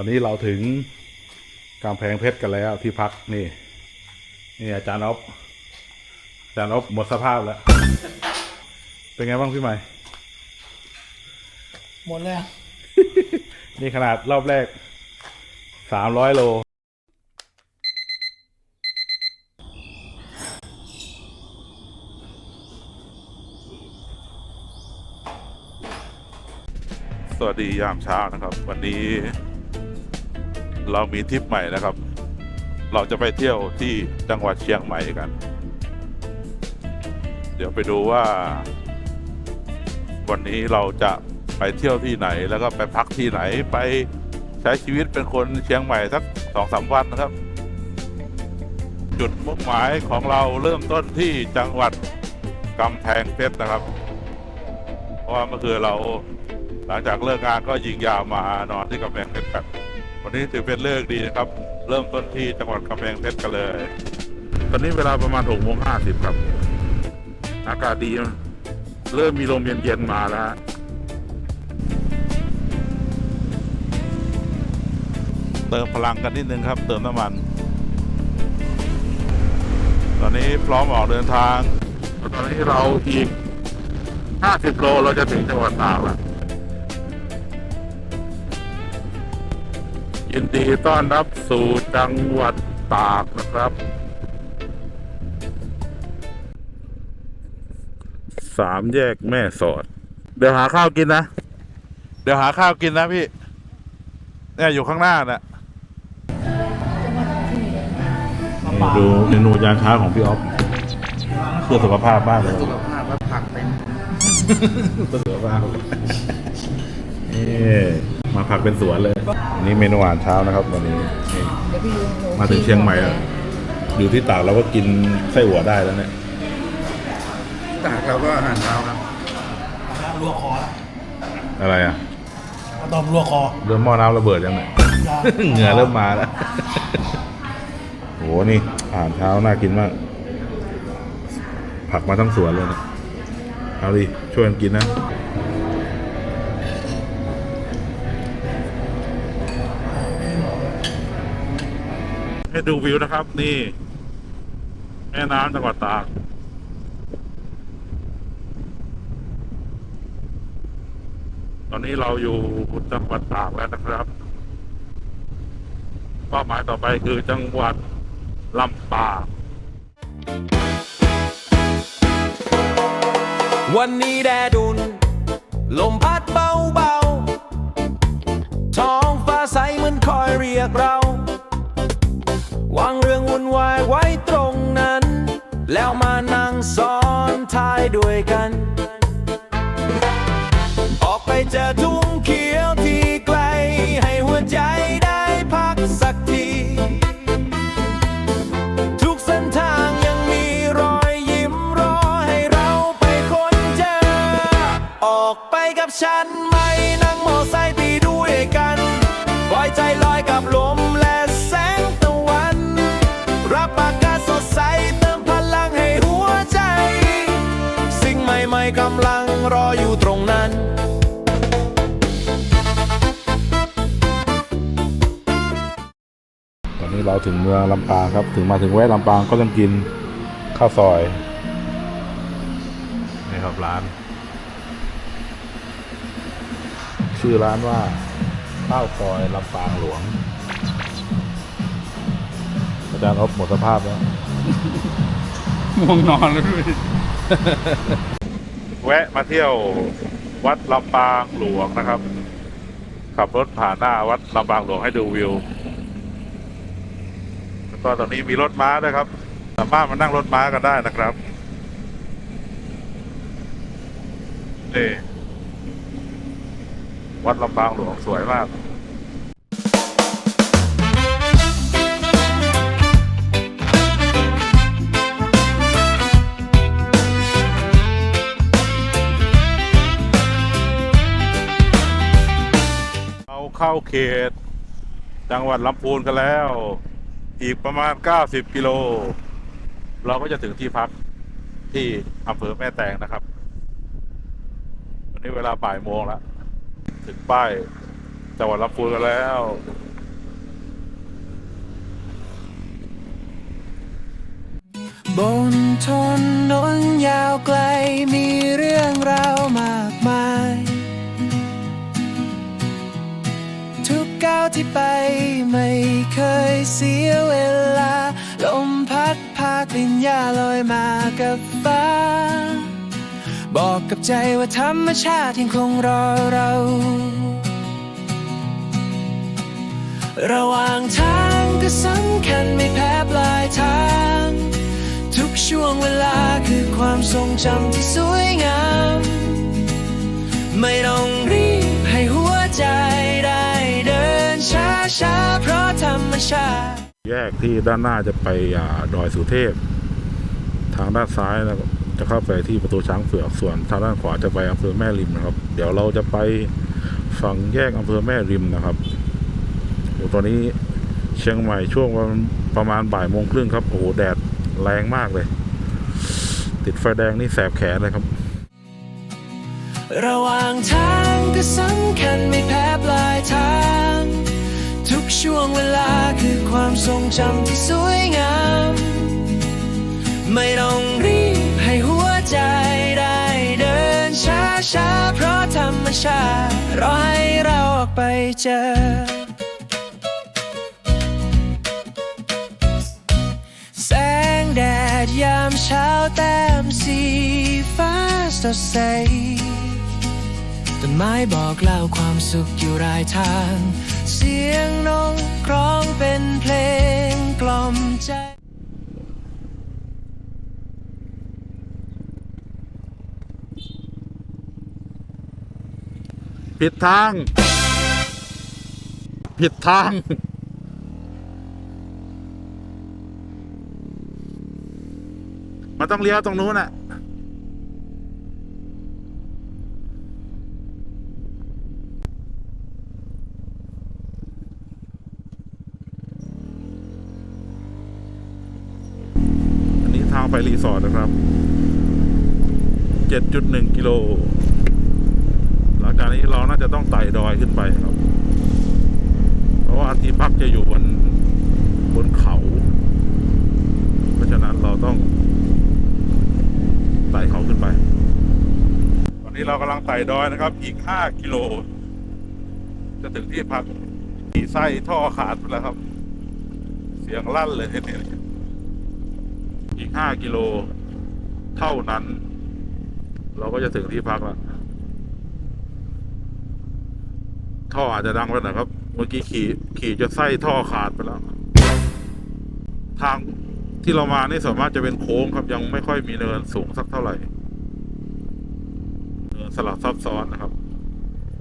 ตอนนี้เราถึงกำแพงเพชรกันแล้วที่พักนี่ นี่อาจารย์อ๊อฟอาจารย์อ๊อฟหมดสภาพแล้ว เป็นไงบ้างพี่ใหม่ หมดแล้ว นี่ขนาดรอบแรกสามร้อยโล สวัสดียามเช้านะครับ วันนี้ เรามีทริปใหม่นะครับ เราจะไปเที่ยวที่จังหวัดเชียงใหม่กัน เดี๋ยวไปดูว่า วันนี้เราจะไปเที่ยวที่ไหนแล้วก็ไปพักที่ไหนไปใช้ชีวิตเป็นคนเชียงใหม่สักสองสามวันนะครับ จุดมุ่งหมายของเราเริ่มต้นที่จังหวัดกำแพงเพชรนะครับ เพราะว่าเมื่อคืนเราหลังจากเลิกงานก็ยิงยาวมานอนที่กำแพง วันนี้ถือเป็นเลิกดีนะครับ เริ่มต้นที่จังหวัดกำแพงเพชรกันเลย ตอนนี้เวลาประมาณหกโมงห้าสิบครับ อากาศดี เริ่มมีลมเย็นๆมาแล้ว เติมพลังกันนิดนึงครับ เติมน้ำมัน ตอนนี้พร้อมออกเดินทาง ตอนนี้เราอีก50โลเราจะถึงจังหวัดตากแล้ว ยินดีต้อนรับสู่จังหวัดตากนะครับ สามแยกแม่สอด เดี๋ยวหาข้าวกินนะ เดี๋ยวหาข้าวกินนะพี่ เนี่ยอยู่ข้างหน้าน่ะดูเมนูยามเช้าของพี่ออฟเพื่อสุขภาพบ้างเลยสุขภาพและผักเป็นเพื่อสุขภาพนี่ มาผักเป็นสวนเลยอันนี่เมนูอาหารเช้านะครับ วันนี้นี่มาถึงเชียงใหม่อะอยู่ที่ตากเราก็กินไส้หัวได้แล้วเนี่ย ตากเราก็อาหารเช้าครับลวกคอแล้วอะไรอะต้มลวกคอเริ่มหม้อน้ำระเบิดยังไงเหงื่อเริ่มมาแล้วโหนี่อาหารเช้าน่ากินมาก ผักมาทั้งสวนเลยนะเอาดิช่วยกันกินนะ ให้ดูวิวนะครับ นี่ แม่น้ำจังหวัดตากตอนนี้เราอยู่จังหวัดตากแล้วนะครับเป้าหมายต่อไปคือจังหวัดลำปางวันนี้แดดอุ่นลมพัดเบาๆท้องฟ้าใสเหมือนคอยเรียกเรา นวายไว้ตรงนั้น แล้วมานั่งซ้อนท้ายด้วยกัน ออกไปเจอทุ่งเขียวที่ไกล ให้หัวใจได้พักสักที ทุกเส้นทางยังมีรอยยิ้มรอให้เราไปค้นเจอ ออกไปกับฉันมนั่ เราถึงเมืองลำปางครับ ถึงมาถึงแวะลำปางก็ต้องกินข้าวซอยนี่ครับร้าน ชื่อร้านว่าข้าวซอยลำปางหลวง อาจารย์อบหมดสภาพแล้วง่วงนอนแล้วด้วยแวะมาเที่ยววัดลำปางหลวงนะครับ ขับรถผ่านหน้าวัดลำปางหลวงให้ดูวิว แล้วก็ตอนนี้มีรถม้าด้วยครับ สามารถมานั่งรถม้ากันได้นะครับนี่วัดลำปางหลวงสวยมากเราเข้าเขต จังหวัดลำพูนกันแล้ว อีกประมาณ 90 กิโล เราก็จะถึงที่พักที่อำเภอแม่แตงนะครับ วันนี้เวลาบ่ายโมงแล้ว ถึงป้ายจังหวัดลำพูนกันแล้ว บนถนนยาวไกลมีเรื่องราวมากมาย ก้าวที่ไปไม่เคยเสียเวลา ลมพัดพากลิ่นยาลอยมากับฟ้า บอกกับใจว่าธรรมชาติยังคงรอเรา ระหว่างทางก็สำคัญไม่แพ้ปลายทาง ทุกช่วงเวลาคือความทรงจำที่สวยงาม ไม่ต้องรีบให้หัวใจ ช้าช้าๆเพราะธรรมชาติ แยกที่ด้านหน้าจะไปอ่าดอยสุเทพ ทางด้านซ้ายนะจะเข้าไปที่ประตูช้างเผือกส่วนทางด้านขวาจะไปอำเภอแม่ริมนะครับ เดี๋ยวเราจะไปฝั่งแยกอำเภอแม่ริมนะครับโอ้ตอนนี้เชียงใหม่ช่วงวันประมาณบ่ายโมงครึ่งครับโอ้โหแดดแรงมากเลย ติดไฟแดงนี่แสบแขนเลยครับ ระหว่างทางก็สำคัญไม่แพ้ปลายทาง ทุกช่วงเวลาคือความทรงจำที่สวยงาม ไม่ต้องรีบให้หัวใจได้เดินช้าช้าเพราะธรรมชาติรอให้เราออกไปเจอ แสงแดดยามเช้าแต้มสีฟ้าสดใสต้นไม้บอกเล่าความสุขอยู่รายทาง เสียงนกร้องเป็นเพลงกล่อมใจ ผิดทาง ผิดทาง มันต้องเลี้ยวตรงนู้นน่ะ อันนี้ทางไปรีสอร์ทนะครับ 7.1กิโลหลังจากนี้เราน่าจะต้องไต่ดอยขึ้นไปครับ เพราะว่าที่พักจะอยู่บนบนเขา เพราะฉะนั้นเราต้องไต่เขาขึ้นไป ตอนนี้เรากำลังไต่ดอยนะครับ อีก 5 กิโล จะถึงที่พักขี่ไส้ท่อขาดไปแล้วครับ เสียงลั่นเลยเนี่ยอีก 5 กิโล เท่านั้น เราก็จะถึงที่พักแล้วท่ออาจจะดังไปหน่อยครับ เมื่อกี้ขี่ขี่จะไส้ท่อขาดไปแล้ว ทางที่เรามานี่ส่วนมากจะเป็นโค้งครับยังไม่ค่อยมีเนินสูงสักเท่าไหร่ เนินสลับซับซ้อนนะครับ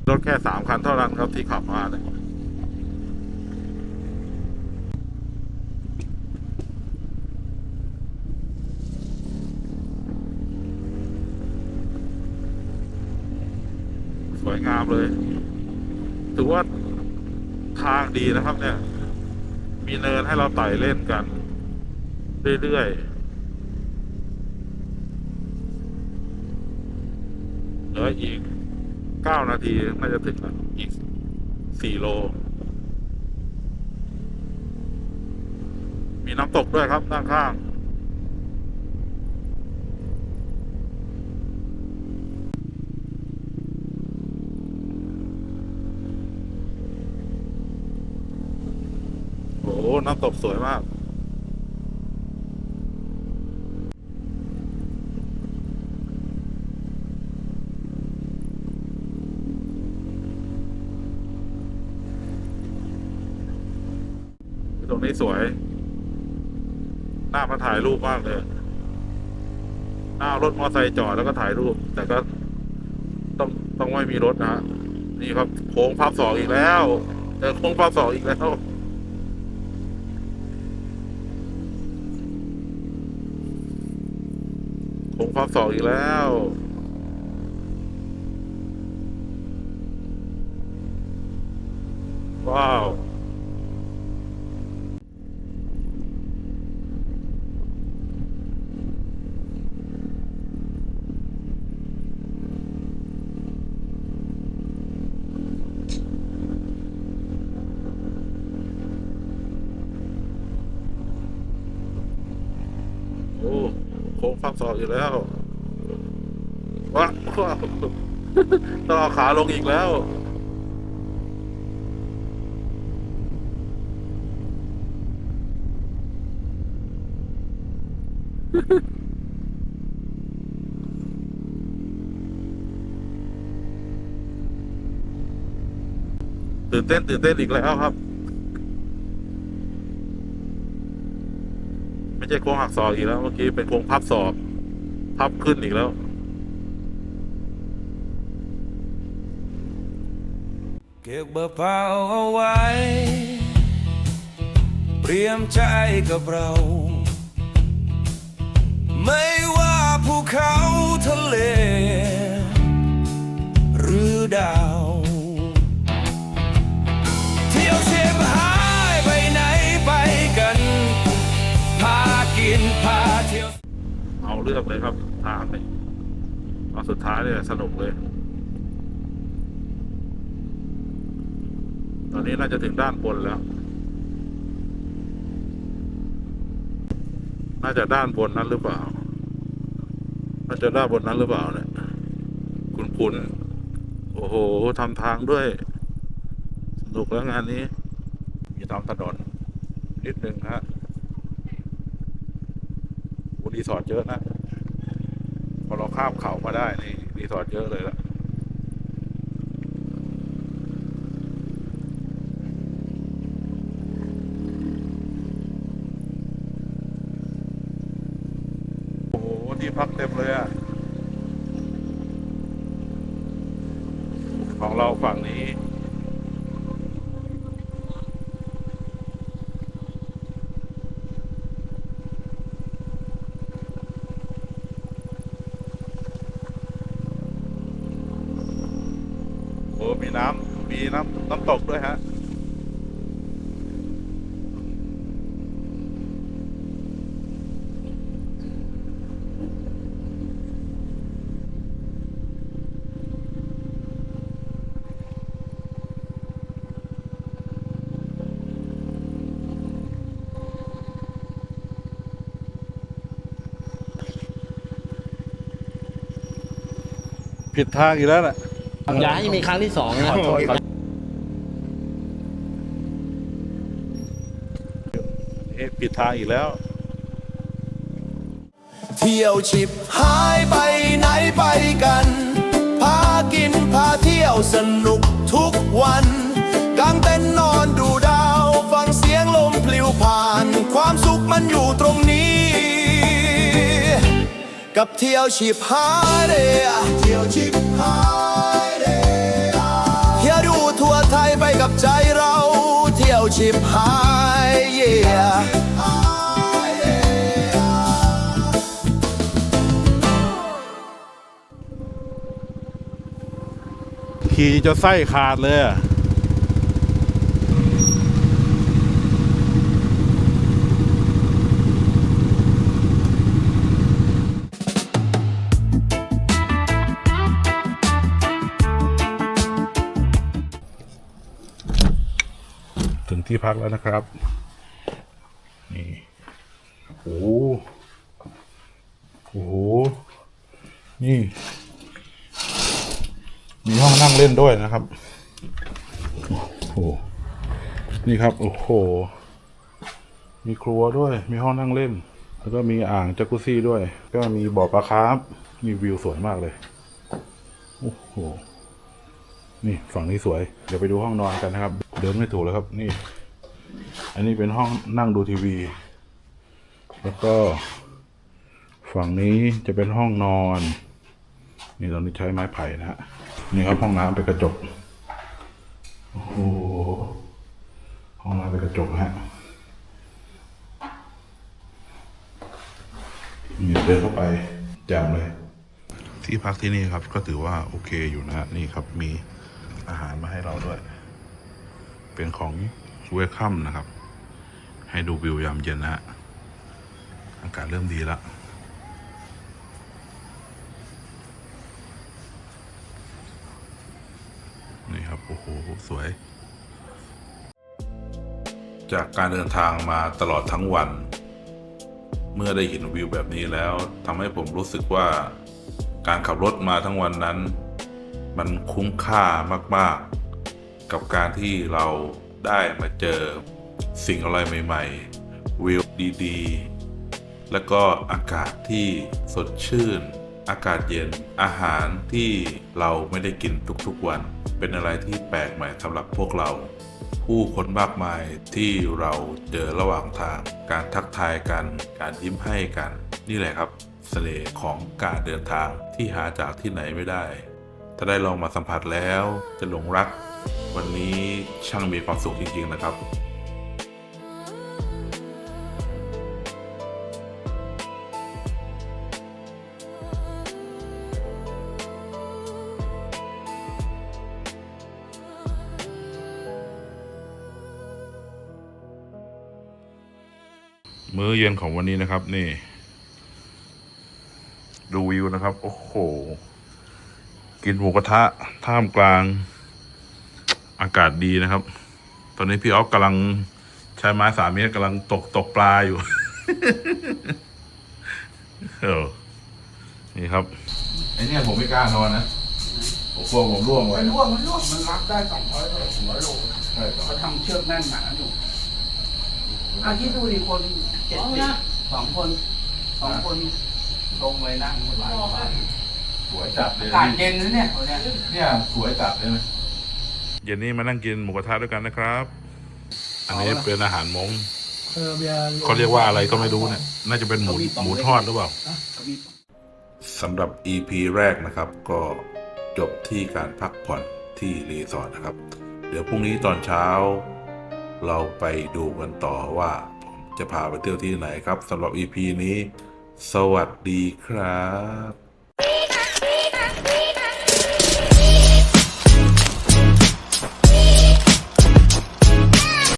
รถแค่สามคันเท่านั้นครับที่ขับมาเนี่ยสวยงาม เลย ถือว่าทางดีนะครับ เนี่ย มีเนินให้เราไต่เล่นกัน เรื่อยๆเหลืออีกเก้านาทีน่าจะถึงแล้วอีกสี่โล มีน้ำตกด้วยครับด้านข้าง โอ้โห น้ำตกสวยมากตรงนี้สวยน่ามาถ่ายรูปมากเลยน่ารถมอเตอร์ไซค์จอดแล้วก็ถ่ายรูป แต่ก็ต้องต้องไม่มีรถนะฮะนี่ครับโค้งพับสองอีกแล้วเจอโค้งพับสองอีกแล้ว พับสองอีกแล้ว ว้าว โอ้โค้งพับศอกอยู่แล้ว ต้องเอาขาลงอีกแล้ว ตื่นเต้นตื่นเต้นอีกแล้วครับ ไม่ใช่โค้งหักศอกอีกแล้ว เมื่อกี้เป็นโค้งพับศอก พับขึ้นอีกแล้ว เก็บเบอร์เปล่าเอาไว้ เตรียมใจกับเรา ไม่ว่าภูเขาทะเล หรือดาว เที่ยวเชมหายไปไหนไปกัน พากินพาเที่ยว เอาเลือกเลยครับทางนี้ตอนสุดท้ายเนี่ยสนุกเลย ตอนนี้น่าจะถึงด้านบนแล้ว น่าจะด้านบนนั้นหรือเปล่า น่าจะด้านบนนั้นหรือเปล่าเนี่ย คุณคุณ โอ้โหทำทางด้วย สนุกแล้วงานนี้ มีตามถนนนิดนึงฮะโอ้รีสอร์ทเยอะนะ พอเราข้ามเขามาได้นี่รีสอร์ทเยอะเลยละโอ้โห ที่พักเต็มเลยอะของเราฝั่งนี้ โอ้มีน้ำมีน้ำน้ำตกด้วยฮะ ผิดทางอีกแล้วน่ะอย่าให้มีครั้งที่สองนะเอ๊ะผิดทางอีกแล้ว เที่ยวชิบหายไปไหนไปกัน พากินพาเที่ยวสนุกทุกวันกางเต็นท์นอนดูดาว ฟังเสียงลมพลิวผ่าน ความสุขมันอยู่ตรงนี้ กับเที่ยวชิบหายเดเที่ยวชิบหายเดเที่ยวดูทั่วไทยไปกับใจเรา เที่ยวชิบหายเย่ขี่จะไส้ขาดเลย ที่พักแล้วนะครับ นี่โอ้โหโอ้โห นี่ มีห้องนั่งเล่นด้วยนะครับ โอ้โหนี่ครับ โอ้โห มีครัวด้วย มีห้องนั่งเล่น แล้วก็มีอ่างจักรุซี่ด้วย ก็มีบ่อปลาคาร์ฟมีวิวสวยมากเลย โอ้โห นี่ฝั่งนี้สวย เดี๋ยวไปดูห้องนอนกันนะครับ เดินไม่ถูกแล้วครับ นี่ อันนี้เป็นห้องนั่งดูทีวี แล้วก็ ฝั่งนี้จะเป็นห้องนอน นี่ตอนนี้ใช้ไม้ไผ่นะฮะนี่ครับห้องน้ำเป็นกระจกโอ้โหห้องน้ำเป็นกระจกฮะนี่เดินเข้าไปแจ่มเลย ที่พักที่นี่ครับก็ถือว่าโอเคอยู่นะฮะนี่ครับมีอาหารมาให้เราด้วย เป็นของ เวลคัมนะครับ ให้ดูวิวยามเย็นนะฮะอากาศเริ่มดีแล้วนี่ครับ โอ้โห สวย จากการเดินทางมาตลอดทั้งวัน เมื่อได้เห็นวิวแบบนี้แล้วทำให้ผมรู้สึกว่าการขับรถมาทั้งวันนั้น มันคุ้มค่ามาก ๆ กับการที่เรา ได้มาเจอสิ่งอะไรใหม่ๆ วิวดีๆ แล้วก็อากาศที่สดชื่น อากาศเย็นอาหารที่เราไม่ได้กินทุกๆวัน เป็นอะไรที่แปลกใหม่สำหรับพวกเรา ผู้คนมากมายที่เราเจอระหว่างทาง การทักทายกัน การยิ้มให้กัน นี่แหละครับเสน่ห์ของการเดินทางที่หาจากที่ไหนไม่ได้ ถ้าได้ลองมาสัมผัสแล้วจะหลงรัก วันนี้ช่างมีความสุขจริงๆนะครับมื้อเย็นของวันนี้นะครับ นี่ ดูวิวนะครับ โอ้โห กินหมูกระทะท่ามกลาง อากาศดีนะครับ ตอนนี้พี่ออฟกำลังใช้ไม้สามเมตรกำลังตกตกปลาอยู่เออนี่ครับไอเนี่ยผมไม่กล้านอนนะผมกลัวผมร่วงไว้มันร่วงมันร่วงมันรับได้สองร้อยโลสองร้อยโลใช่ครับเขาทำเชือกแน่นหนาอยู่อาคิดดูดิคนเจ็ดสิบสองคนสองคนลงเลยนั่งหลายคนสวยจัดเลยอากาศเย็นนะเนี่ยวันเนี้ยเนี่ยสวยจัดเลยนะ เย็นนี้มานั่งกินหมูกระทะด้วยกันนะครับ อันนี้เป็นอาหารมงเออเบียร์เขาเรียกว่าอะไรก็ไม่รู้เนี่ย น่าจะเป็นหมูหมูทอดหรือเปล่าสำหรับ EP แรกนะครับ ก็จบที่การพักผ่อนที่รีสอร์ทนะครับ เดี๋ยวพรุ่งนี้ตอนเช้า เราไปดูกันต่อว่า ผมจะพาไปเที่ยวที่ไหนครับสำหรับ EP นี้ สวัสดีครับ